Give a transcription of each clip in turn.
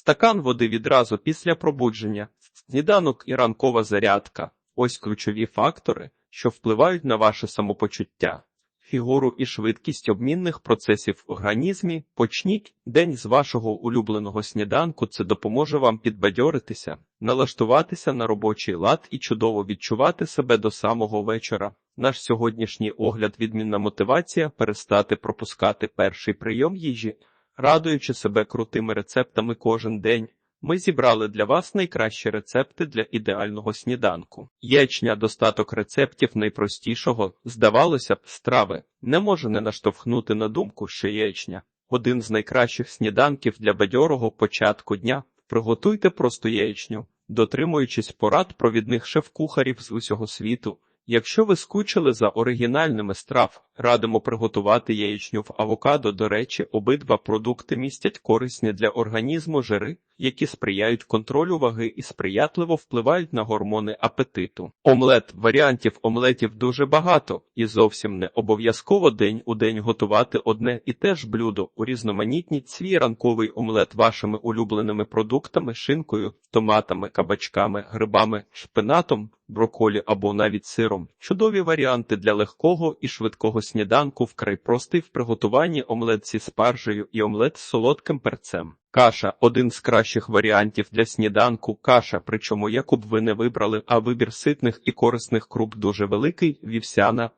стакан води відразу після пробудження, сніданок і ранкова зарядка. Ось ключові фактори, що впливають на ваше самопочуття. Фігуру і швидкість обмінних процесів в організмі. Почніть день з вашого улюбленого сніданку. Це допоможе вам підбадьоритися, налаштуватися на робочий лад і чудово відчувати себе до самого вечора. Наш сьогоднішній огляд відмінна мотивація перестати пропускати перший прийом їжі, радуючи себе крутими рецептами кожен день. Ми зібрали для вас найкращі рецепти для ідеального сніданку. Ячня достаток рецептів найпростішого, здавалося б, страви не може не наштовхнути на думку, що яєчня один з найкращих сніданків для бадьорого початку дня. Приготуйте просто яєчню, дотримуючись порад провідних шеф-кухарів з усього світу. Якщо ви скучили за оригінальними страв, радимо приготувати яєчню в авокадо. До речі, обидва продукти містять корисні для організму жири, які сприяють контролю ваги і сприятливо впливають на гормони апетиту. Омлет варіантів омлетів дуже багато, і зовсім не обов'язково день у день готувати одне і те ж блюдо. Урізноманітніть свій ранковий омлет вашими улюбленими продуктами, шинкою, томатами, кабачками, грибами, шпинатом, броколі або навіть сиром. Чудові варіанти для легкого і швидкого сніданку вкрай простий в приготуванні омлет зі спаржею і омлет з солодким перцем. Каша один з кращих варіантів для сніданку. Каша, причому яку б ви не вибрали, а вибір ситних і корисних круп дуже великий: вівсяна,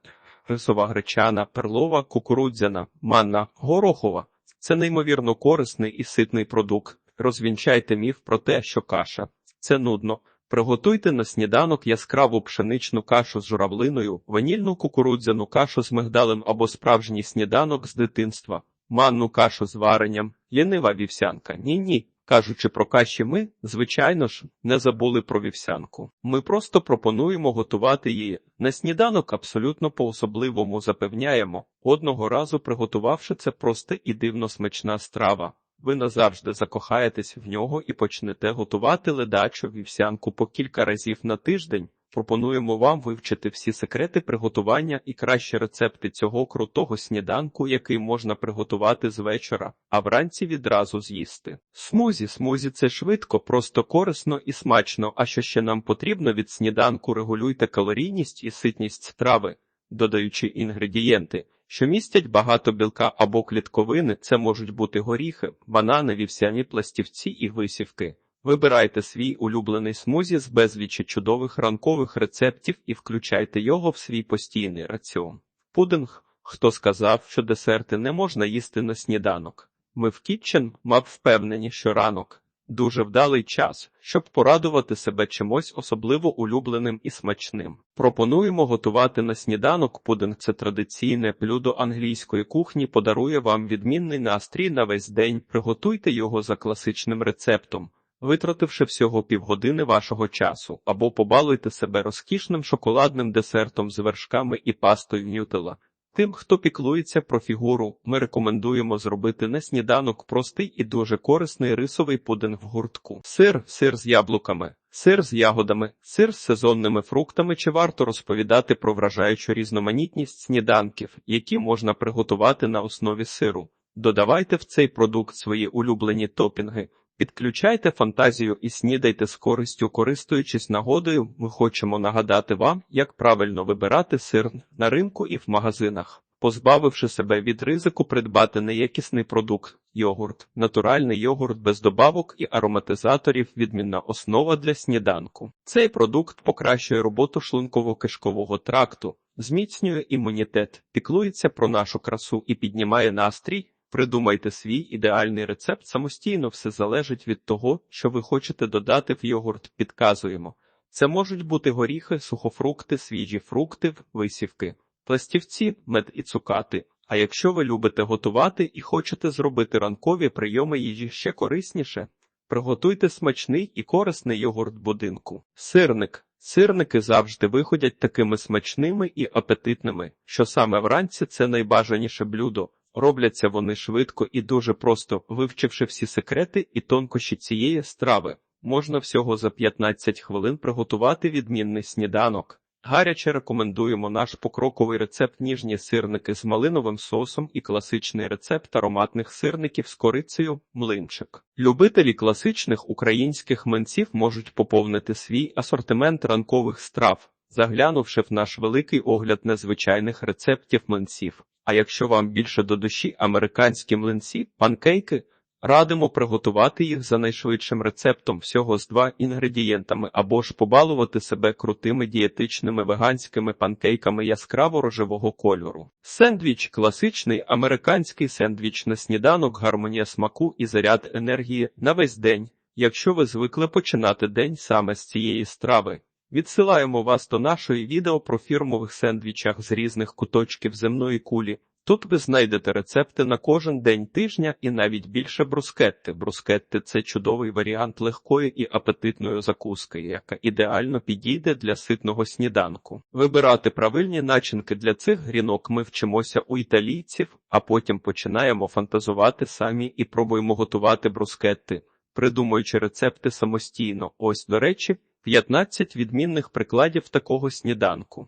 рисова гречана, перлова, кукурудзяна, манна, горохова. Це неймовірно корисний і ситний продукт. Розвінчайте міф про те, що каша це нудно. Приготуйте на сніданок яскраву пшеничну кашу з журавлиною, ванільну кукурудзяну кашу з мигдалем або справжній сніданок з дитинства, манну кашу з варенням, лінива вівсянка. Ні, ні. Кажучи про каші, ми, звичайно ж, не забули про вівсянку. Ми просто пропонуємо готувати її. На сніданок абсолютно по-особливому запевняємо, одного разу приготувавши це просте і дивно смачна страва. Ви назавжди закохаєтесь в нього і почнете готувати ледачу вівсянку по кілька разів на тиждень. Пропонуємо вам вивчити всі секрети приготування і кращі рецепти цього крутого сніданку, який можна приготувати з вечора, а вранці відразу з'їсти. Смузі, смузі це швидко, просто корисно і смачно. А що ще нам потрібно від сніданку, регулюйте калорійність і ситність страви, додаючи інгредієнти що містять багато білка або клітковини, це можуть бути горіхи, банани, вівсяні пластівці і висівки. Вибирайте свій улюблений смузі з безлічі чудових ранкових рецептів і включайте його в свій постійний раціон. Пудинг. Хто сказав, що десерти не можна їсти на сніданок? Ми в Кітчен мав впевнені, що ранок дуже вдалий час, щоб порадувати себе чимось особливо улюбленим і смачним. Пропонуємо готувати на сніданок пудинг. Це традиційне блюдо англійської кухні, подарує вам відмінний настрій на весь день. Приготуйте його за класичним рецептом. Витративши всього півгодини вашого часу, або побалуйте себе розкішним шоколадним десертом з вершками і пастою нютела. Тим, хто піклується про фігуру, ми рекомендуємо зробити на сніданок простий і дуже корисний рисовий пудинг в гуртку. Сир, сир з яблуками, сир з ягодами, сир з сезонними фруктами. Чи варто розповідати про вражаючу різноманітність сніданків, які можна приготувати на основі сиру? Додавайте в цей продукт свої улюблені топінги. Підключайте фантазію і снідайте з користю, користуючись нагодою, ми хочемо нагадати вам, як правильно вибирати сир на ринку і в магазинах, позбавивши себе від ризику придбати неякісний продукт, йогурт, натуральний йогурт без добавок і ароматизаторів, відмінна основа для сніданку. Цей продукт покращує роботу шлунково-кишкового тракту, зміцнює імунітет, піклується про нашу красу і піднімає настрій. Придумайте свій ідеальний рецепт самостійно, все залежить від того, що ви хочете додати в йогурт. Підказуємо. Це можуть бути горіхи, сухофрукти, свіжі фрукти, висівки, пластівці, мед і цукати. А якщо ви любите готувати і хочете зробити ранкові прийоми їжі ще корисніше, приготуйте смачний і корисний йогурт будинку. Сирник. Сирники завжди виходять такими смачними і апетитними, що саме вранці це найбажаніше блюдо. Робляться вони швидко і дуже просто, вивчивши всі секрети і тонкощі цієї страви, можна всього за 15 хвилин приготувати відмінний сніданок. Гаряче рекомендуємо наш покроковий рецепт ніжні сирники з малиновим соусом і класичний рецепт ароматних сирників з корицею млинчик. Любителі класичних українських млинців можуть поповнити свій асортимент ранкових страв, заглянувши в наш великий огляд незвичайних рецептів млинців. А якщо вам більше до душі американські млинці, панкейки, радимо приготувати їх за найшвидшим рецептом всього з два інгредієнтами або ж побалувати себе крутими дієтичними веганськими панкейками яскраво-рожевого кольору. Сендвіч класичний американський сендвіч на сніданок, гармонія смаку і заряд енергії на весь день. Якщо ви звикли починати день саме з цієї страви. Відсилаємо вас до нашої відео про фірмових сендвічах з різних куточків земної кулі. Тут ви знайдете рецепти на кожен день тижня і навіть більше брускетти. Брускетти це чудовий варіант легкої і апетитної закуски, яка ідеально підійде для ситного сніданку. Вибирати правильні начинки для цих грінок ми вчимося у італійців, а потім починаємо фантазувати самі і пробуємо готувати брускетти, придумуючи рецепти самостійно. Ось, до речі, 15 відмінних прикладів такого сніданку.